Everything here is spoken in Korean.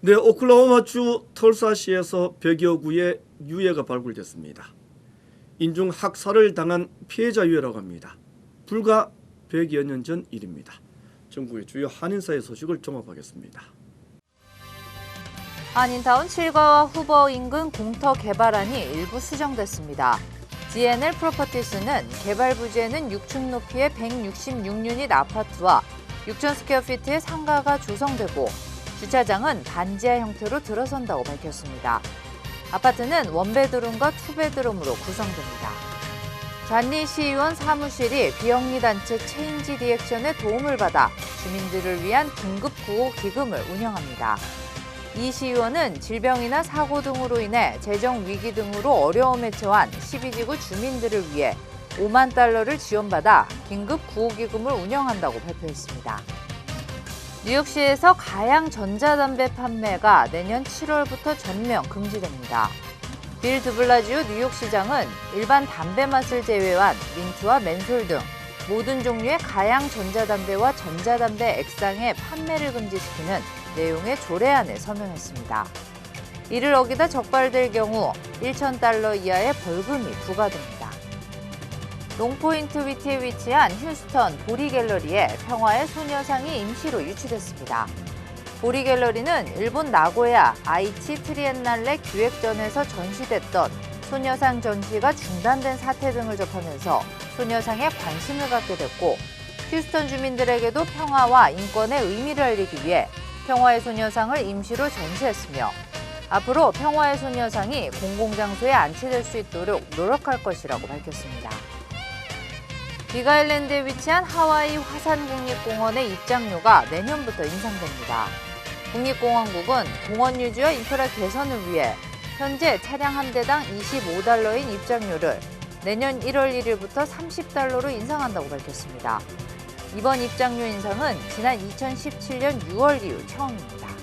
네, 오클라호마주 털사시에서 100여 구의 유해가 발굴됐습니다. 인중 학살을 당한 피해자 유해라고 합니다. 불과 100여 년 전 일입니다. 전국의 주요 한인사의 소식을 종합하겠습니다. 한인타운 7가와 후보 인근 공터 개발안이 일부 수정됐습니다. GNL 프로퍼티스는 개발 부지에는 6층 높이의 166유닛 아파트와 6천 스퀘어피트의 상가가 조성되고 주차장은 반지하 형태로 들어선다고 밝혔습니다. 아파트는 원베드룸과 투베드룸으로 구성됩니다. 잔리 시의원 사무실이 비영리 단체 체인지 리액션의 도움을 받아 주민들을 위한 긴급 구호 기금을 운영합니다. 이 시의원은 질병이나 사고 등으로 인해 재정 위기 등으로 어려움에 처한 12지구 주민들을 위해 5만 달러를 지원받아 긴급 구호기금을 운영한다고 발표했습니다. 뉴욕시에서 가양 전자담배 판매가 내년 7월부터 전면 금지됩니다. 빌 드블라지오 뉴욕시장은 일반 담배 맛을 제외한 민트와 맨솔 등 모든 종류의 가양 전자담배와 전자담배 액상의 판매를 금지시키는 내용의 조례안에 서명했습니다. 이를 어기다 적발될 경우 1,000달러 이하의 벌금이 부과됩니다. 롱포인트 위치에 위치한 휴스턴 보리 갤러리에 평화의 소녀상이 임시로 유치됐습니다. 보리 갤러리는 일본 나고야 아이치 트리엔날레 기획전에서 전시됐던 소녀상 전시가 중단된 사태 등을 접하면서 소녀상에 관심을 갖게 됐고 휴스턴 주민들에게도 평화와 인권의 의미를 알리기 위해 평화의 소녀상을 임시로 전시했으며 앞으로 평화의 소녀상이 공공장소에 안치될 수 있도록 노력할 것이라고 밝혔습니다. 빅아일랜드에 위치한 하와이 화산국립공원의 입장료가 내년부터 인상됩니다. 국립공원국은 공원 유지와 인프라 개선을 위해 현재 차량 한 대당 25달러인 입장료를 내년 1월 1일부터 30달러로 인상한다고 밝혔습니다. 이번 입장료 인상은 지난 2017년 6월 이후 처음입니다.